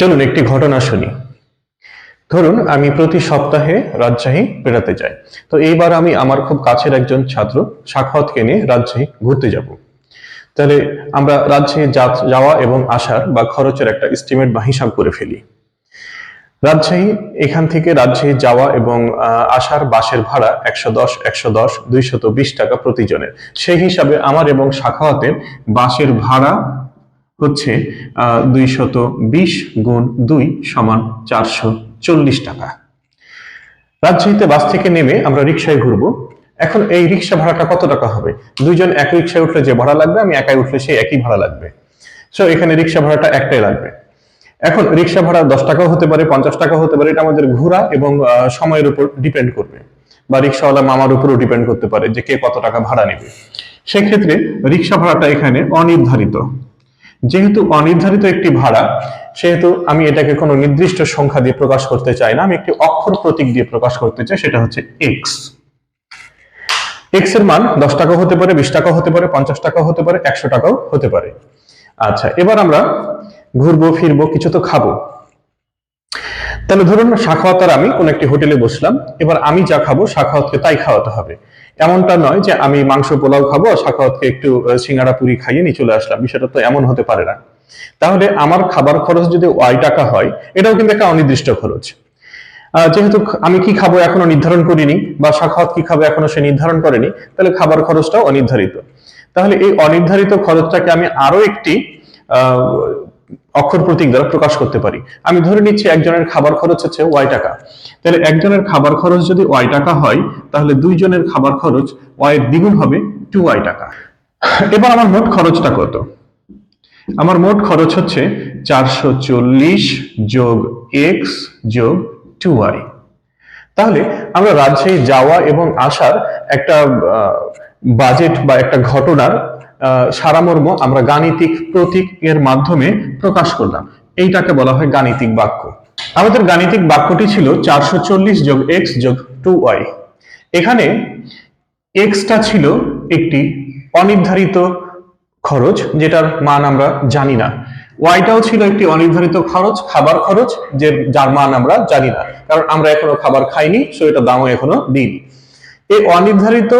চলুন একটি ঘটনা শুনি। ধরুন আমি প্রতি সপ্তাহে রাজশাহী বেড়াতে যাই। তো এইবার আমি আমার খুব কাছের একজন ছাত্র সাক্ষাৎকে নিয়ে রাজশাহী ঘুরতে যাব। তাহলে আমরা রাজশাহী যাওয়া এবং আসার বা খরচের একটা এস্টিমেট বা হিসাব করে ফেলি। রাজশাহী এখান থেকে রাজশাহী যাওয়া এবং আসার বাসের ভাড়া একশো দশ একশো দশ, দুইশত বিশ টাকা প্রতিজনের। সেই হিসাবে আমার এবং শাখাওয়াতের বাসের ভাড়া হচ্ছে দুইশত বিশ গুণ দুই সমান চারশো চল্লিশ টাকা। রাজশাহীতে বাস থেকে নেমে আমরা রিক্সায় ঘুরবো। এখন এই রিক্সা ভাড়াটা কত টাকা হবে? দুইজন এক রিক্সায় উঠলে যে ভাড়া লাগবে, আমি একাই উঠলে সেই একই ভাড়া লাগবে। সো এখানে রিক্সা ভাড়াটা একটাই লাগবে। এখন রিক্সা ভাড়া দশ টাকাও হতে পারে, পঞ্চাশ টাকা হতে পারে, এটা আমাদের ঘোরা এবং সময়ের উপর ডিপেন্ড করবে। বা রিক্সাওয়ালা মামার উপরও ডিপেন্ড করতে পারে যে কে কত টাকা ভাড়া নেবে। সেক্ষেত্রে রিক্সা ভাড়াটা এখানে অনির্ধারিত। যেহেতু অনির্ধারিত একটি ভাড়া, সেহেতু আমি এটাকে কোনো নির্দিষ্ট সংখ্যা দিয়ে প্রকাশ করতে চাই না, আমি একটি অক্ষর প্রতীক দিয়ে প্রকাশ করতে চাই, সেটা হচ্ছে এক্স এক্সের মান দশ টাকা হতে পারে, বিশ টাকা হতে পারে, পঞ্চাশ টাকা হতে পারে, একশো টাকাও হতে পারে। আচ্ছা এবার আমরা ঘুরবো, ফিরবো, কিছু তো খাব। তাহলে ধরুন শাখাওয়াত আর আমি কোন একটি হোটেলে বসলাম, এবার আমি যা খাব, শাখাওয়াতকে তাই খাওয়াতে হবে। এমনটা নয় যে আমি মাংস পোলাও খাব আর শাখাওয়াতকে একটু আহ, সিঙ্গাড়া পুরি খাইয়ে নিয়ে চলে আসলাম। বিষয়টা তো এমন হতে পারে না। তাহলে আমার খাবার খরচ যদি ওয়াই টাকা হয় এটাও কিন্তু একটা অনির্দিষ্ট খরচ। যেহেতু আমি কি খাব এখনও নির্ধারণ করিনি বা শাখাওয়াত কি খাব এখনও সে নির্ধারণ করেনি তাহলে খাবার খরচটাও অনির্ধারিত। তাহলে এই অনির্ধারিত খরচটাকে আমি আরও একটি অক্ষর প্রতীক দ্বারা প্রকাশ করতে পারি। আমি ধরে নিচ্ছি একজনের খাবার খরচ হচ্ছে ওয়াই টাকা। তাহলে একজনের খাবার খরচ যদি ওয়াই টাকা হয়, তাহলে দুইজনের খাবার খরচ ওয়াই এর দ্বিগুণ হবে টু ওয়াই টাকা। এবার আমার মোট খরচটা কত? আমার মোট খরচ হচ্ছে চারশো চল্লিশ যোগ এক্স যোগ টু ওয়াই তাহলে আমরা রাজশাহী যাওয়া এবং আসার একটা বাজেট বা একটা ঘটনার সারামর্ম আমরা গাণিতিক প্রতীক এর মাধ্যমে প্রকাশ করলাম। এইটাকে বলা হয় গাণিতিক বাক্য। আমাদের গাণিতিক বাক্যটি ছিল চারশো চল্লিশ যোগ এক্স যোগ টু ওয়াই এখানে এক্সটা ছিল একটি অনির্ধারিত খরচ, যেটার মান আমরা জানি না। ওয়াইটাও ছিল একটি অনির্ধারিত খরচ, খাবার খরচ, যে যার মান আমরা জানি না। কারণ আমরা এখনও খাবার খাইনি সো এটা দামও এখনও দিইনি। এই অনির্ধারিত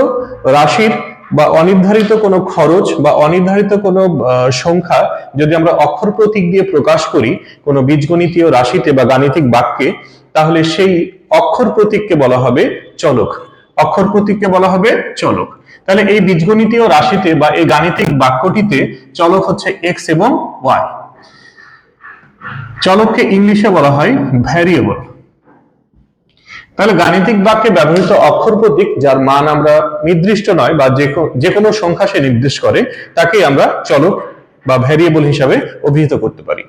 রাশির বা অনির্ধারিত কোনো খরচ বা অনির্ধারিত কোনো সংখ্যা যদি আমরা অক্ষর প্রতীক দিয়ে প্রকাশ করি কোনো বীজগণিতীয় রাশিতে বা গাণিতিক বাক্যে, তাহলে সেই অক্ষর প্রতীককে বলা হবে চলক। অক্ষর প্রতীককে বলা হবে চলক। তাহলে এই বীজগণিতীয় রাশিতে বা এই গাণিতিক বাক্যটিতে চলক হচ্ছে এক্স এবং ওয়াই চলককে ইংলিশে বলা হয় ভ্যারিয়েবল তাহলে গাণিতিক বাক্যে ব্যবহৃত অক্ষর প্রতীক, যার মান আমরা নির্দিষ্ট নয় বা যে কোনো সংখ্যা সে নির্দেশ করে তাকে আমরা চলক বা ভ্যারিয়েবল হিসাবে অভিহিত করতে পারি।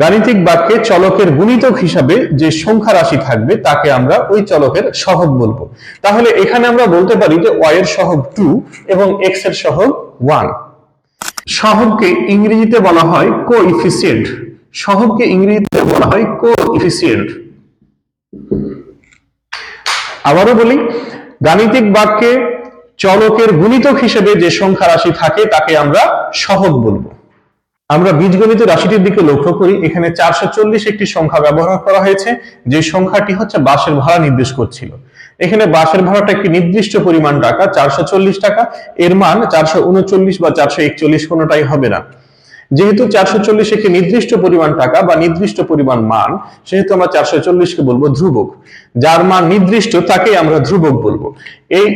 গাণিতিক বাক্যে চলকের গুণিতক হিসাবে যে সংখ্যা রাশি থাকবে, তাকে আমরা ওই চলকের সহগ বলব। তাহলে এখানে আমরা বলতে পারি যে ওয়াই এর সহগ টু এবং এক্সের সহগ ওয়ান সহগকে ইংরেজিতে বলা হয় কো ইফিসিয়েন্ট সহগকে ইংরেজিতে বলা হয় কো ইফিসিয়েন্ট আবারও বলি, গাণিতিক বাক্যে চলকের গুণিতক হিসেবে যে সংখ্যা রাশি থাকে তাকে আমরা সহগ বলব। আমরা বীজগণিত রাশিটির দিকে লক্ষ্য করি, এখানে চারশো চল্লিশ একটি সংখ্যা ব্যবহার করা হয়েছে, যে সংখ্যাটি হচ্ছে বাসের ভাড়া নির্দেশ করছিল। এখানে বাসের ভাড়াটা একটি নির্দিষ্ট পরিমাণ টাকা, চারশো চল্লিশ টাকা, এর মান চারশো উনচল্লিশ বা চারশো একচল্লিশ কোনোটাই হবে না। যেহেতু চারশো চল্লিশ একটি নির্দিষ্ট পরিমাণ টাকা বা নির্দিষ্ট পরিমাণ মান, সেহেতু আমরা চারশো চল্লিশকে বলব ধ্রুবক। যার মান নির্দিষ্ট, তাকেই আমরা ধ্রুবক বলব। এই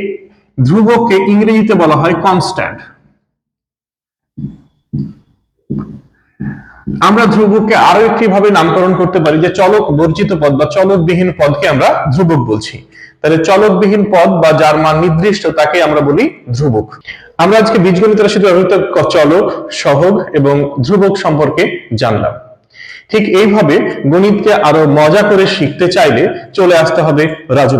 ধ্রুবককে ইংরেজিতে বলা হয় কনস্ট্যান্ট আমরা ধ্রুবককে আরও একটি ভাবে নামকরণ করতে পারি যে চলক বর্জিত পদ বা চলকবিহীন পদকে আমরা ধ্রুবক বলছি। তাহলে চলকবিহীন পদ বা যার মান নির্দিষ্ট তাকে আমরা বলি ধ্রুবক। আমরা আজকে বীজগণিত রাশিতে ব্যবহৃত চলক, সহগ এবং ধ্রুবক সম্পর্কে জানলাম। ঠিক এইভাবে গণিতকে আরও মজা করে শিখতে চাইলে চলে আসতে হবে রাজু